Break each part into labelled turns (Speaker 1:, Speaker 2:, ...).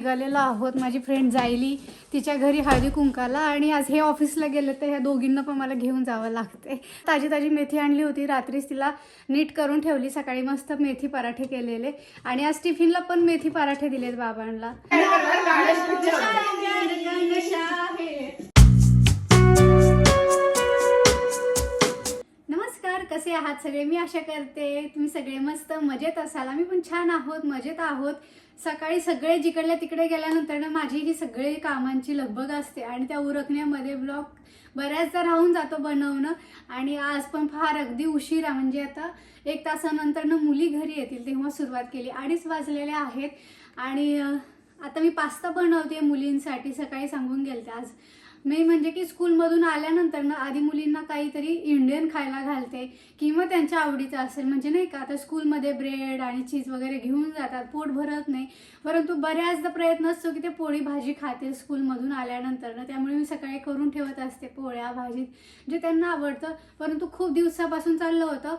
Speaker 1: निघालेलो आहोत. माझी फ्रेंड जायली. तिच्या घरी हळदी कुंकाला आणि आज हे ऑफिसला गेले तर ह्या दोघींना पण मला घेऊन जावं लागते ताजी ताजी मेथी आणली होती. रात्रीच तिला नीट करून ठेवली. सकाळी मस्त मेथी पराठे केलेले. आणि आज टिफिनला पण मेथी पराठे दिलेत बाबांना. नमस्कार कसे आहात सगळे? मी आशा करते तुम्ही सगळे मस्त मजेत असाल. आम्ही पण छान आहोत मजेत आहोत. सकाळी सगळे जिकडल्या तिकडे गेल्यानंतर ना माझी ही सगळी कामांची लगबग असते आणि त्या उरकण्यामध्ये ब्लॉग बऱ्याचदा राहून जातो बनवणं. आणि आज पण फार अगदी उशिरा म्हणजे आता एक तासानंतर ना मुली घरी येतील तेव्हा सुरुवात केली. अडीच वाजलेले आहेत. आणि आता मी पास्ता बनवते मुलींसाठी सकाळी सांगून गेलते आज. मी म्हणजे की स्कूलमधून आल्यानंतर ना आधी मुलींना काहीतरी इंडियन खायला घालते किंवा त्यांच्या आवडीचं असेल. म्हणजे नाही का आता स्कूलमध्ये ब्रेड आणि चीज वगैरे घेऊन जातात पोट भरत नाही. परंतु बऱ्याचदा प्रयत्न असतो की ते पोळी भाजी खातील स्कूलमधून आल्यानंतर. ना त्यामुळे मी सकाळी करून ठेवत असते पोळ्या भाजी जे त्यांना आवडतं. परंतु खूप दिवसापासून चाललं होतं.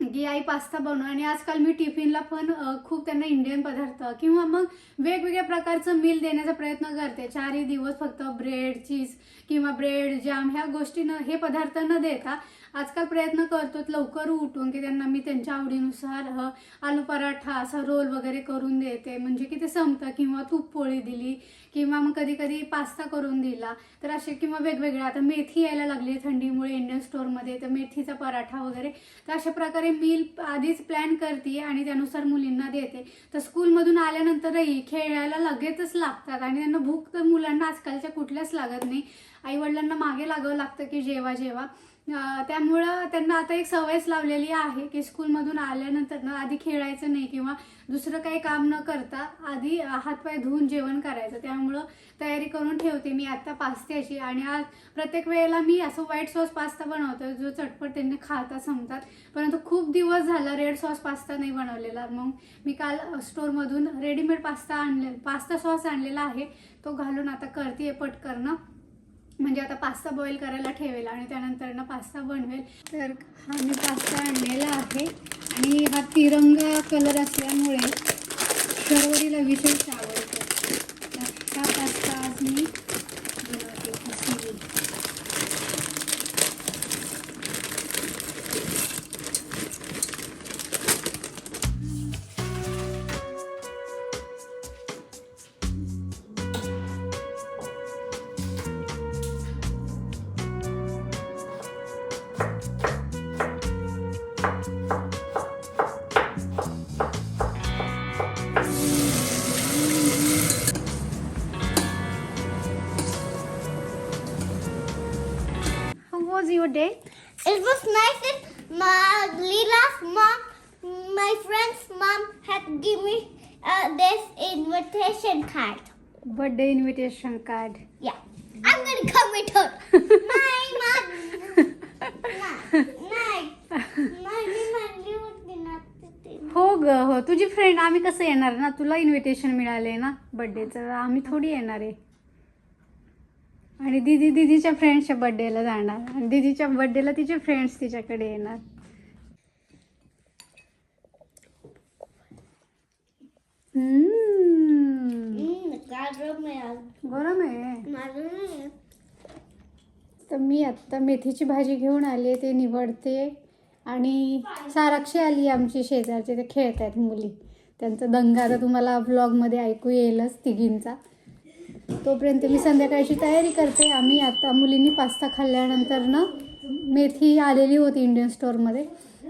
Speaker 1: की आई पास्ता बनव आणि आजकाल मी टिफिनला पण खूप त्यांना इंडियन पदार्थ किंवा मग वेगवेगळ्या प्रकारचं मील देण्याचा प्रयत्न करते. चारही दिवस फक्त ब्रेड चीज किंवा ब्रेड जाम ह्या गोष्टी न हे पदार्थ न देता आजकाल प्रयत्न करतो लवकर उठून की त्यांना मी त्यांच्या आवडीनुसार आलू पराठा असा रोल वगैरे करून देते. म्हणजे की ते संपतं किंवा तूप पोळी दिली किंवा मग कधी कधी पास्ता करून दिला. तर असे किंवा वेगवेगळ्या आता मेथी यायला लागली थंडीमुळे इंडियन स्टोअरमध्ये तर मेथीचा पराठा वगैरे. तर अशा प्रकारे मील आधीच प्लॅन करते आणि त्यानुसार मुलींना देते. तर स्कूलमधून आल्यानंतरही खेळायला लगेचच लागतात आणि त्यांना भूक तर मुलांना आजकालच्या कुठल्याच लागत नाही. आईवडिलांना मागे लागावं लागतं की जेवा जेवा. त्यामुळं त्यांना आता एक सवयच लावलेली आहे की स्कूलमधून आल्यानंतर ना आधी खेळायचं नाही किंवा दुसरं काही काम न करता आधी हातपाय धुवून जेवण करायचं. त्यामुळं तयारी करून ठेवते मी. आत्ता पास्त्याची आणि आज प्रत्येक वेळेला मी असं व्हाईट सॉस पास्ता बनवतो जो चटपट त्यांनी खाता संपतात परंतु खूप दिवस झाला रेड सॉस पास्ता नाही बनवलेला. मग मी काल स्टोरमधून रेडीमेड पास्ता आणले पास्ता सॉस आणलेला आहे. तो घालून आता करते पटकरणं. म्हणजे आता पास्ता बॉईल करायला ठेवेल आणि त्यानंतर ना पास्ता बनवेल. तर हा मी पास्ता आणलेला आहे. आणि हा तिरंगा कलर असल्यामुळे सर्वरीला विशेष आवडतो. हा पास्ता आज मी
Speaker 2: invitation card.
Speaker 1: Birthday invitation card.
Speaker 2: Yeah. I'm gonna come with her. ना ते.
Speaker 1: हो ग हो तुझी फ्रेंड आम्ही कसं येणार ना तुला इन्व्हिटेशन मिळाले ना बर्थडेचं आम्ही थोडी येणार आहे आणि दीदी दीदीच्या फ्रेंड्सच्या बर्थडेला जाणार आणि दीदीच्या बर्थडेला तिचे फ्रेंड्स तिच्याकडे येणार हम्म, गरम आहे. तर मी आत्ता मेथीची भाजी घेऊन आले ते निवडते. आणि साराक्षी आली आमची शेजारचे ते खेळत आहेत मुली. त्यांचा दंगा आता तुम्हाला ब्लॉगमध्ये ऐकू येईलच तिघींचा. तोपर्यंत मी संध्याकाळची तयारी करते. आम्ही आता मुलींनी पास्ता खाल्ल्यानंतर ना मेथी आलेली होती इंडियन स्टोअरमध्ये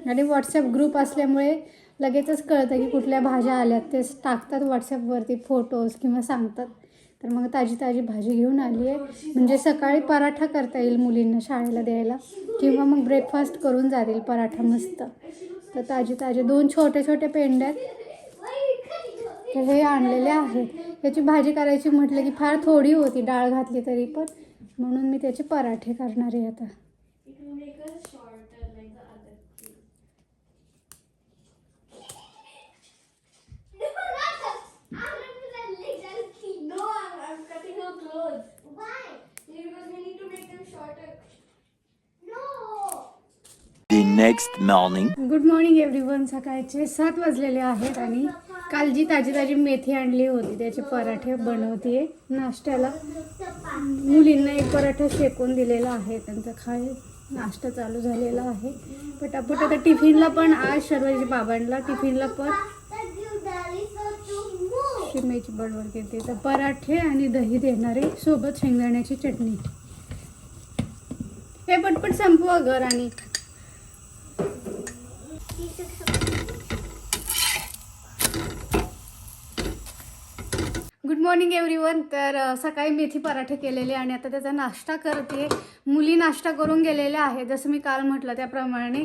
Speaker 1: आणि व्हॉट्सअप ग्रुप असल्यामुळे लगेचच कळतं की कुठल्या भाज्या आल्यात. ते टाकतात व्हॉट्सअपवरती फोटोज किंवा सांगतात. तर मग ताजी ताजी भाजी घेऊन आली आहे म्हणजे सकाळी पराठा करता येईल मुलींना शाळेला द्यायला. किंवा मग ब्रेकफास्ट करून जातील पराठा मस्त. तर ताजे ताजे दोन छोटे छोटे पेंड्या आहेत. तर हे आणलेले आहेत. याची भाजी करायची म्हटलं की फार थोडी होती डाळ घातली तरी पण. म्हणून मी त्याचे पराठे करणार आहे आता.
Speaker 3: Next morning
Speaker 1: good morning everyone सकाळचे सात वाजलेले आहेत आणि काल जी ताजी ताजी मेथी आणली होती. त्याचे पराठे बनवते नाश्त्याला. मुलींना एक पराठा शेकून दिलेला आहे. त्यांचा खाय नाश्ता चालू झालेला आहे. पटापट आता टिफिनला पण आज शर्वाजी बाबांना टिफिनला पण शिमेची बडबड घेते तर पराठे आणि दही देणारे सोबत शेंगदाण्याची चटणी. हे पटपट संपवा घर आणि गुड मॉर्निंग एव्हरीवन तर सकाळी मेथी पराठे केलेले आणि आता त्याचा नाश्ता करते मुली नाश्ता करून गेलेल्या आहेत जसं मी काल म्हटलं त्याप्रमाणे.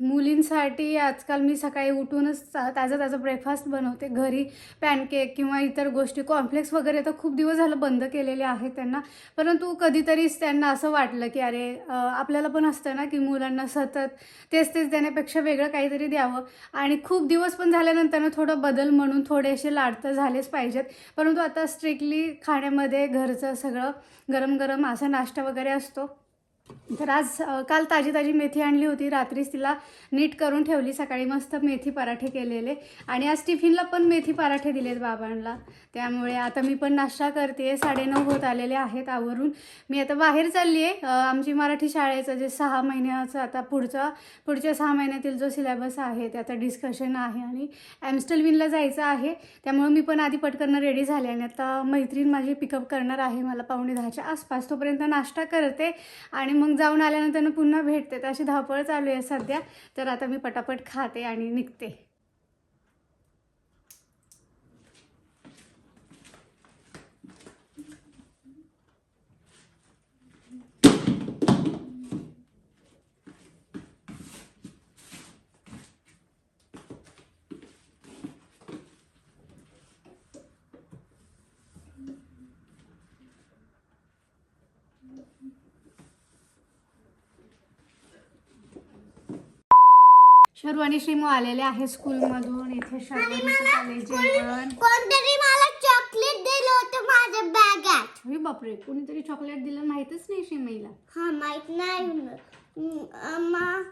Speaker 1: मुलींसाठी आजकाल मी सकाळी उठूनच ता- ताजा ताजा ब्रेकफास्ट बनवते घरी. पॅनकेक किंवा इतर गोष्टी. कॉम्प्लेक्स वगैरे तर खूप दिवस झालं बंद केलेले आहेत त्यांना. परंतु कधीतरीच त्यांना असं वाटलं की अरे आपल्याला पण असतं ना की मुलांना सतत तेच तेच देण्यापेक्षा वेगळं काहीतरी द्यावं. आणि खूप दिवस पण झाल्यानंतर ना थोडं बदल म्हणून थोडेसे लाडतं झालेच पाहिजेत. परंतु आता स्ट्रिक्टली खाण्यामध्ये घरचं सगळं गरम गरम असा नाश्ता वगैरे असतो. तर आज काल ताजी ताजी मेथी आणली होती. रात्रीच तिला नीट करून ठेवली. सकाळी मस्त मेथी पराठे केलेले. आणि आज टिफिनला पण मेथी पराठे दिलेत बाबांना. त्यामुळे आता मी पण नाश्ता करते. साडेनऊ होत आलेले आहेत आवरून. मी आता बाहेर चालली आहे आमची मराठी शाळेचं जे सहा महिन्याचं आता पुढचा पुढच्या सहा महिन्यातील जो सिलेबस आहे त्याचं डिस्कशन आहे आणि ॲम्स्टलविनला जायचं आहे. त्यामुळे मी पण आधी पटकन रेडी झाले आणि आता मैत्रीण माझी पिकअप करणार आहे. मला पावणे दहाच्या आसपास तोपर्यंत नाश्ता करते आणि मग जाऊन आल्यानंतर पुन्हा भेटते. तर अशी धावपळ चालू आहे सध्या. तर आता मी पटापट खाते आणि निघते. शरू आणि श्रीमू आलेले आहे स्कूलमधून. इथे शर्वरीचं जेवण.
Speaker 2: कोणतरी मला चॉकलेट दिलं होतं माझ्या बॅगात
Speaker 1: अरे बापरे कोणीतरी चॉकलेट दिलं माहीतच नाही श्रीमईला.
Speaker 2: हा माहीत नाही. अम्मा-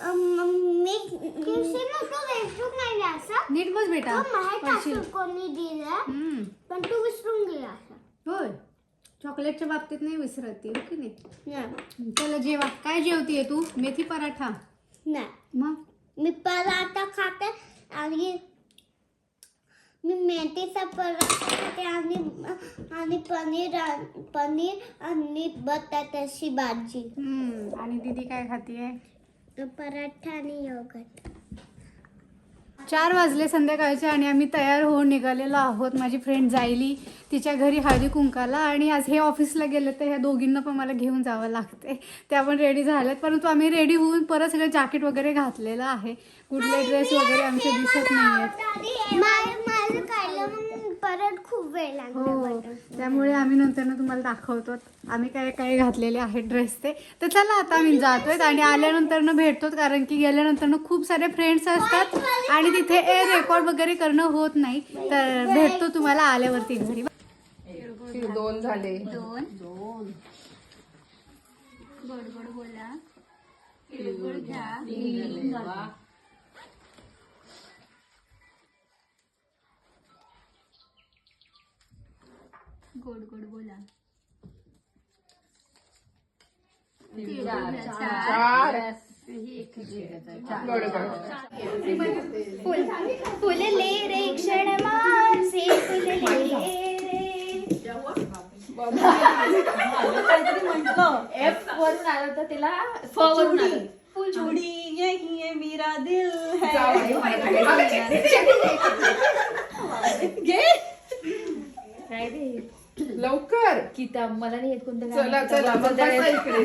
Speaker 2: अम्मा, मी विसरून नाही असं?
Speaker 1: नीट बस बेटा.
Speaker 2: तो माहीत
Speaker 1: पडशील.
Speaker 2: असेल कोणी दिलं
Speaker 1: हम्म.
Speaker 2: पण तू विसरून गेला असं.
Speaker 1: होय. चॉकलेटच्या बाबतीत नाही विसरत ती हो की नाही?
Speaker 2: नाही.
Speaker 1: चला जेवा. काय जेवतीये तू? मेथी पराठा.
Speaker 2: नाही.
Speaker 1: मग
Speaker 2: मी पराठा खाते आणि मी मेथीचा पराठा खाते आणि आणि पनीर पनीर आणि बटाट्याची भाजी.
Speaker 1: आणि दीदी काय खातीये
Speaker 2: पराठा आणि योगर्ट
Speaker 1: चार वाजले संध्याकाळचे आणि आम्ही तयार होऊन निघालेलो आहोत. माझी फ्रेंड जायली तिच्या घरी हळदी कुंकाला आणि आज हे ऑफिसला गेले तर ह्या दोघींना पण मला घेऊन जावं लागते त्या पण रेडी झाल्यात परंतु आम्ही रेडी होऊन परत सगळं जॅकेट वगैरे घातलेलं आहे. कुठले ड्रेस वगैरे आमचे दिसत नाही आहेत
Speaker 2: परत खूप वेळ
Speaker 1: हो
Speaker 2: लागला
Speaker 1: त्यामुळे आम्ही नंतर तुम्हाला दाखवतो. आम्ही काय काय घातलेले आहेत ड्रेस ते तर चला आता आम्ही जातोय आणि आल्यानंतर भेटतो कारण की गेल्यानंतर खूप सारे फ्रेंड्स असतात आणि तिथे ए रेकॉर्ड वगैरे करणं होत नाही. तर भेटतो तुम्हाला आल्यावरती घरी.
Speaker 3: दोन झाले.
Speaker 1: दोन. दोन. गोड गोड बोला. घ्या. गोड गोड बोला.
Speaker 2: फुलले रे क्षण मासे फुलले रे
Speaker 4: एफ वरून आलं तर तिला फ वरून आलं चुडी. यही है मेरा दिल है. घे काय रे?
Speaker 3: लवकर.
Speaker 4: गीता मला नाही येत कोणतं
Speaker 3: चला
Speaker 4: गाणं.
Speaker 3: चला मग
Speaker 4: बसा
Speaker 3: बसा इकडे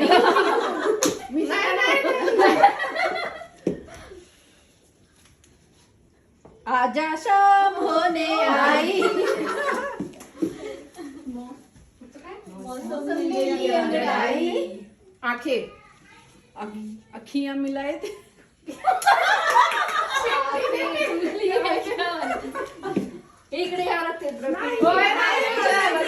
Speaker 3: नाही, नाही, नाही.
Speaker 4: आजा शाम होने आई.
Speaker 3: आखे अखियां मिलाए थे.
Speaker 4: इकडे यावं लागते
Speaker 3: होय, नाही, नाही, नाही.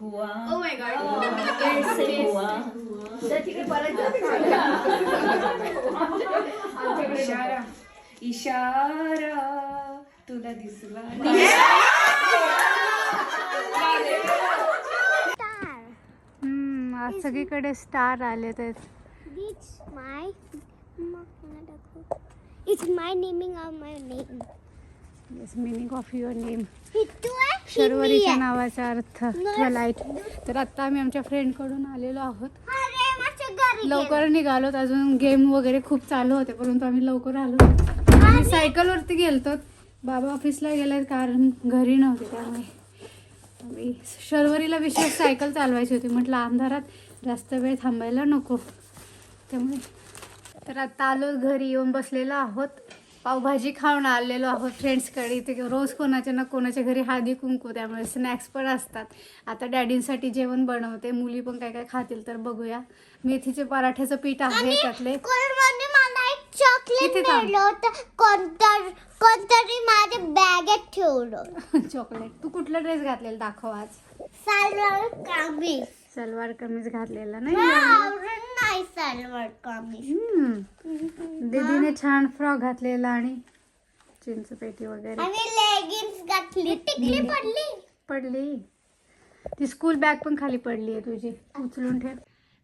Speaker 4: हुआ
Speaker 1: ओ माय गॉड
Speaker 4: कैसे हुआ तर ठीक आहे परत जा.
Speaker 3: इशारा इशारा तुला दिसला
Speaker 2: Star.
Speaker 1: हम्म, आज सगळीकडे स्टार आले आहेत
Speaker 2: my. It's my naming of my name.
Speaker 1: Meaning of your name? शर्वरीच्या. नावाचा अर्थ ट्वलाइट तर आता आम्ही आमच्या फ्रेंडकडून आलेलो आहोत. लवकर निघालोत. अजून गेम वगैरे खूप चालू होते परंतु आम्ही लवकर आलो. आम्ही सायकलवरती गेलतो. बाबा ऑफिसला गेले कारण घरी नव्हते त्यामुळे आम्ही शर्वरीला विशेष सायकल चालवायची होती. म्हटलं अंधारात जास्त वेळ थांबायला नको. त्यामुळे तर आता आलो घरी येऊन बसलेलो आहोत. पावभाजी खाऊन आलेलो आहोत फ्रेंड्सकडे ते रोज कोणाच्या ना कोणाच्या घरी हळदी कुंकू त्यामुळे स्नॅक्स पण असतात. आता डॅडींसाठी जेवण बनवते. मुली पण काय काय खातील तर बघूया. मेथीचे पराठ्याचं पीठ आहे त्यातले.
Speaker 2: चॉकलेट? मिळलं होतं. कोणतर कोणतरी माझ्या बॅगेत ठेवलं.
Speaker 1: चॉकलेट तू कुठला ड्रेस घातलेला दाखव आज?
Speaker 2: सलवार कमीज.
Speaker 1: सलवार कमीज घातलेला नाही
Speaker 2: मला आवडत नाही सलवार कमीज.
Speaker 1: हम्म. दीदीने छान फ्रॉक घातलेला आणि चिंच पेटी वगैरे.
Speaker 2: आणि लेगिन्स घातली. टिकली पडली?
Speaker 1: पडली. ती स्कूल बॅग पण खाली पडली आहे तुझी. उचलून ठेव.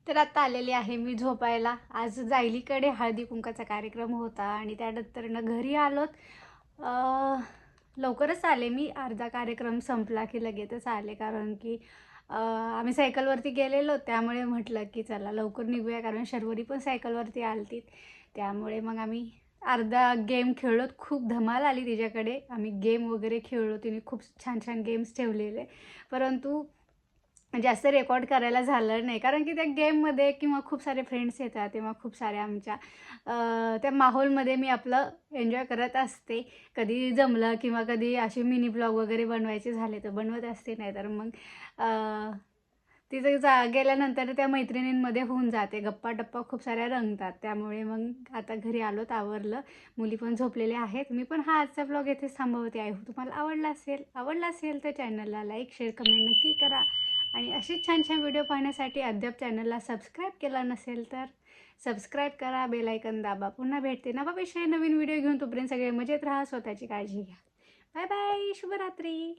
Speaker 1: तर आता आलेली आहे मी झोपायला. आज जायलीकडे हळदी कुंकाचा कार्यक्रम होता आणि त्यानंतरनं घरी आलोत. लवकरच आले मी. अर्धा कार्यक्रम संपला की लगेचच आले कारण की आम्ही सायकलवरती गेलेलो. त्यामुळे म्हटलं की चला लवकर निघूया कारण शर्वरी पण सायकलवरती आलती त्यामुळे मग आम्ही अर्धा गेम खेळलो खूप धमाल आली तिच्याकडे. आम्ही गेम वगैरे खेळलो. तिने खूप छान छान गेम्स ठेवलेले. परंतु जास्त रेकॉर्ड करायला झालं नाही. कारण की त्या गेममध्ये किंवा खूप सारे फ्रेंड्स येतात तेव्हा खूप साऱ्या आमच्या त्या माहोलमध्ये मी आपलं एन्जॉय करत असते. कधी जमलं किंवा कधी असे मिनी ब्लॉग वगैरे बनवायचे झाले तर बनवत असते नाही तर मग अं, तिथे जा गेल्यानंतर त्या मैत्रिणींमध्ये होऊन जाते. गप्पा टप्पा खूप साऱ्या रंगतात. त्यामुळे मग आता घरी आलोत आवरलं मुली पण झोपलेल्या आहेत. मी पण हा आजचा ब्लॉग येथेच थांबवते. आहे हो, तुम्हाला आवडला असेल आवडला असेल तर चॅनलला लाईक शेअर कमेंट नक्की करा. आणि असेच छान छान व्हिडिओ पाहण्यासाठी अद्याप चॅनलला सबस्क्राईब केला नसेल तर सबस्क्राईब करा बेलायकन दाबा. पुन्हा भेटते नवाविषयी नवीन व्हिडिओ घेऊन. तोपर्यंत सगळे मजेत राहा स्वतःची काळजी घ्या. बाय बाय शुभरात्री.